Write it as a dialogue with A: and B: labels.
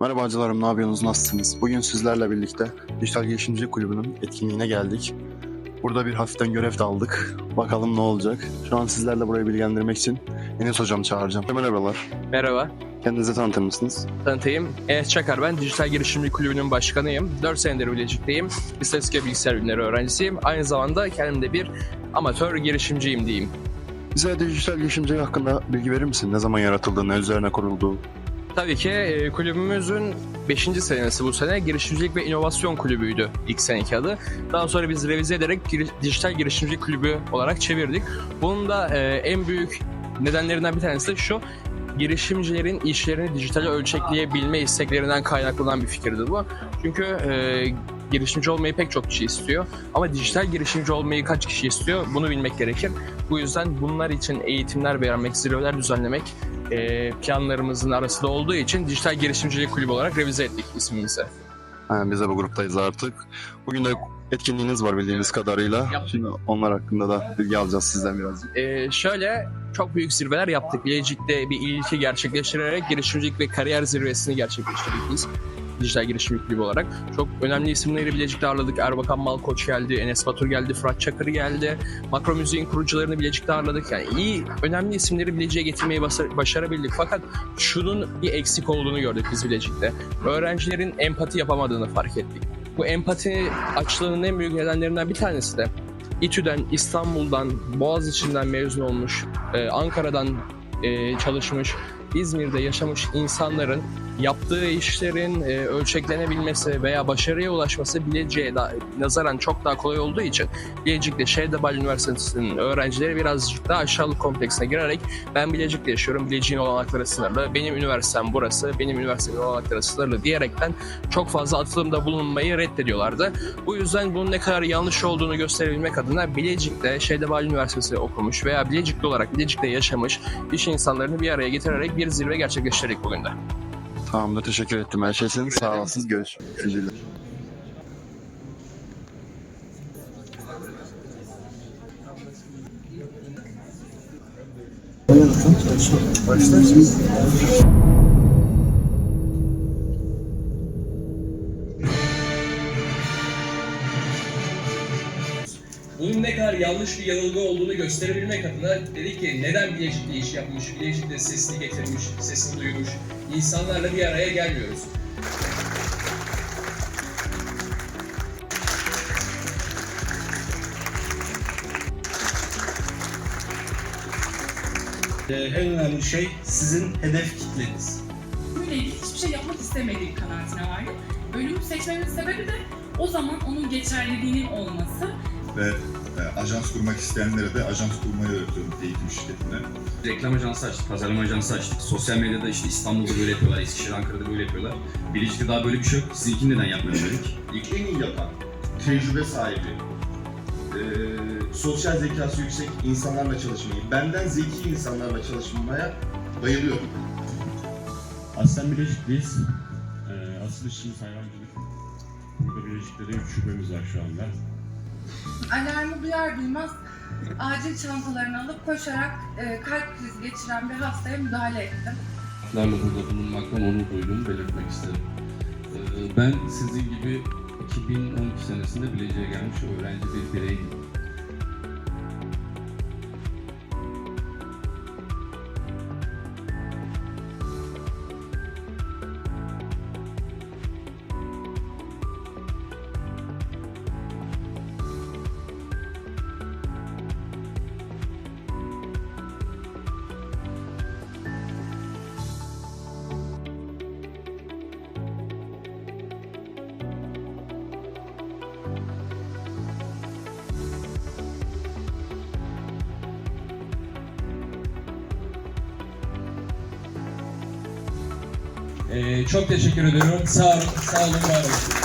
A: Merhaba acılarım, ne yapıyorsunuz, nasılsınız? Bugün sizlerle birlikte Dijital Girişimci Kulübü'nün etkinliğine geldik. Burada bir hafiften görev de aldık. Bakalım ne olacak. Şu an sizlerle burayı bilgilendirmek için Enes Hocam çağıracağım. Merhabalar.
B: Merhaba,
A: Kendinizi tanıtır mısınız?
B: tanıtayım. Enes Çakar ben, Dijital Girişimci Kulübü'nün başkanıyım. 4 senedir Bilecik'teyim. İstatistik ve bilgisayar bilimleri öğrencisiyim. Aynı zamanda kendim de bir amatör girişimciyim diyeyim.
A: Bize dijital girişimci hakkında bilgi verir misin? Ne zaman yaratıldığı, ne üzerine kurulduğu?
B: Tabii ki e, kulübümüzün 5. senesi bu sene girişimcilik ve inovasyon kulübüydü ilk seneki adı. Daha sonra biz revize ederek giri- dijital girişimci kulübü olarak çevirdik. Bunun da e, en büyük nedenlerinden bir tanesi de şu. Girişimcilerin işlerini dijitale ölçekleyebilme isteklerinden kaynaklanan bir fikirdi bu. Çünkü e, girişimci olmayı pek çok kişi istiyor. Ama dijital girişimci olmayı kaç kişi istiyor bunu bilmek gerekir. Bu yüzden bunlar için eğitimler vermek, zirveler düzenlemek e, planlarımızın arasında olduğu için Dijital Girişimcilik Kulübü olarak revize ettik ismimizi.
A: Ha, biz de bu gruptayız artık. Bugün de etkinliğiniz var bildiğiniz kadarıyla.
B: Yap.
A: Şimdi onlar hakkında da bilgi alacağız sizden biraz.
B: E, şöyle çok büyük zirveler yaptık. Bilecik'te bir ilki gerçekleştirerek girişimcilik ve kariyer zirvesini gerçekleştirdik biz. Dijital Girişimcilik Kulübü olarak. Çok önemli isimleri Bilecik'te ağırladık. Erbakan Malkoç geldi, Enes Batur geldi, Fırat Çakır geldi. Makro Müziğin kurucularını Bilecik'te ağırladık. Yani iyi, önemli isimleri Bilecik'e getirmeyi başarabildik. Fakat şunun bir eksik olduğunu gördük biz Bilecik'te. Öğrencilerin empati yapamadığını fark ettik. Bu empati açlığının en büyük nedenlerinden bir tanesi de İTÜ'den, İstanbul'dan, Boğaziçi'nden mezun olmuş, e, Ankara'dan e, çalışmış, İzmir'de yaşamış insanların yaptığı işlerin e, ölçeklenebilmesi veya başarıya ulaşması Bilecik'e nazaran çok daha kolay olduğu için Bilecik'te Şehrdebal Üniversitesi'nin öğrencileri birazcık daha aşağılık kompleksine girerek ben Bilecik'te yaşıyorum, Bilecik'in olanakları sınırlı, benim üniversitem burası, benim üniversitemin olanakları sınırlı diyerekten çok fazla atılımda bulunmayı reddediyorlardı. Bu yüzden bunun ne kadar yanlış olduğunu gösterebilmek adına Bilecik'te Şehrdebal Üniversitesi okumuş veya Bilecikli olarak Bilecik'te yaşamış iş insanlarını bir araya getirerek bir zirve gerçekleştirdik bugün de.
A: Tamamdır, teşekkür ettim. Her şey için. Sağ olasınız, görüşmek üzere.
B: Bunun ne kadar yanlış bir yanılgı olduğunu gösterebilmek adına dedik ki neden Bilecik'te iş yapmış, Bilecik'te sesini getirmiş, sesini duymuş insanlarla bir araya gelmiyoruz.
C: Ee, en önemli şey sizin hedef kitleniz.
D: Bununla ilgili hiçbir şey yapmak istemediğim kanaatine vardım. Bölümü seçmemin sebebi de o zaman onun geçerliliğinin olması.
E: Ve e, ajans kurmak isteyenlere de ajans kurmayı öğretiyorum eğitim şirketinde.
F: Reklam ajansı açtık, pazarlama ajansı açtık. Sosyal medyada işte İstanbul'da böyle yapıyorlar, Eskişehir, Ankara'da böyle yapıyorlar. Bilecik'te daha böyle bir şey yok. Sizinkini neden yapmıyoruz dedik.
E: İlk en iyi yapan, tecrübe sahibi, e, sosyal zekası yüksek insanlarla çalışmayı, benden zeki insanlarla çalışmaya bayılıyorum.
G: Aslen Bilecik'teyiz. Ee, asıl işimiz hayvancılık. Burada Bilecik'te de 3 şubemiz var şu anda.
D: Alarmı duyar duymaz acil çantalarını alıp koşarak e, kalp krizi geçiren bir hastaya müdahale ettim.
H: Sizlerle burada bulunmaktan onur duyduğumu belirtmek isterim. Ee, Ben sizin gibi 2012 senesinde Bilecik'e gelmiş öğrenci bir bireydim.
B: Ee, çok teşekkür ediyorum. Sağ olun, sağ olun, var olun.